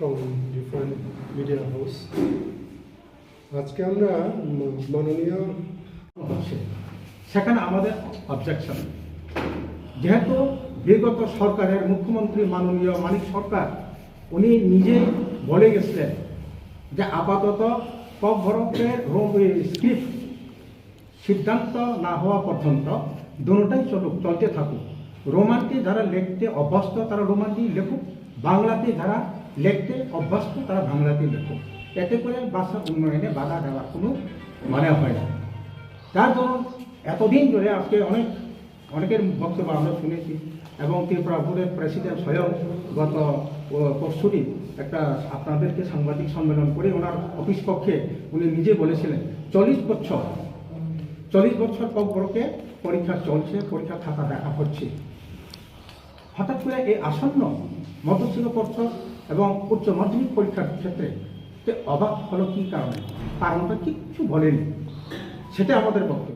from different media house. আজকে আমরা মাননীয় সেখানে আমাদের অবজেকশন যেহেতু বিগত সরকারের মুখ্যমন্ত্রী মাননীয় মানিক সরকার, উনি নিজে বলে গেছিলেন যে আপাতত কক ভরতের স্ক্রিপ্ট সিদ্ধান্ত না হওয়া পর্যন্ত দুটাই চলুক, চলতে থাকুক রোমান্টি যারা লিখতে অভ্যস্ত তারা রোমান্টি লেখুক, বাংলাতে যারা লিখতে অভ্যস্ত, তারা বাংলাতে লেখো। এতে করে ভাষা উন্নয়নে বাধা দেওয়ার কোনো মানে হয় না। তার জন্য এতদিন ধরে আজকে অনেক, অনেকের বক্তব্য আমরা শুনেছি এবং ত্রিপুরা বোর্ডের প্রেসিডেন্ট স্বয়ং গত পরশুদিন একটা আপনাদেরকে সাংবাদিক সম্মেলন করে ওনার অফিস পক্ষে উনি নিজে বলেছিলেন, চল্লিশ বছর চল্লিশ বছর পর বড়কে পরীক্ষা চলছে, পরীক্ষা খাতা দেখা হচ্ছে। হঠাৎ করে এই আসন্ন মধ্যশিল পর্ষদ এবং উচ্চ মাধ্যমিক পরীক্ষার ক্ষেত্রে যে অবাক হলো কী কারণে, কারণটা কিচ্ছু বলেনি। সেটা আমাদের বক্তব্য।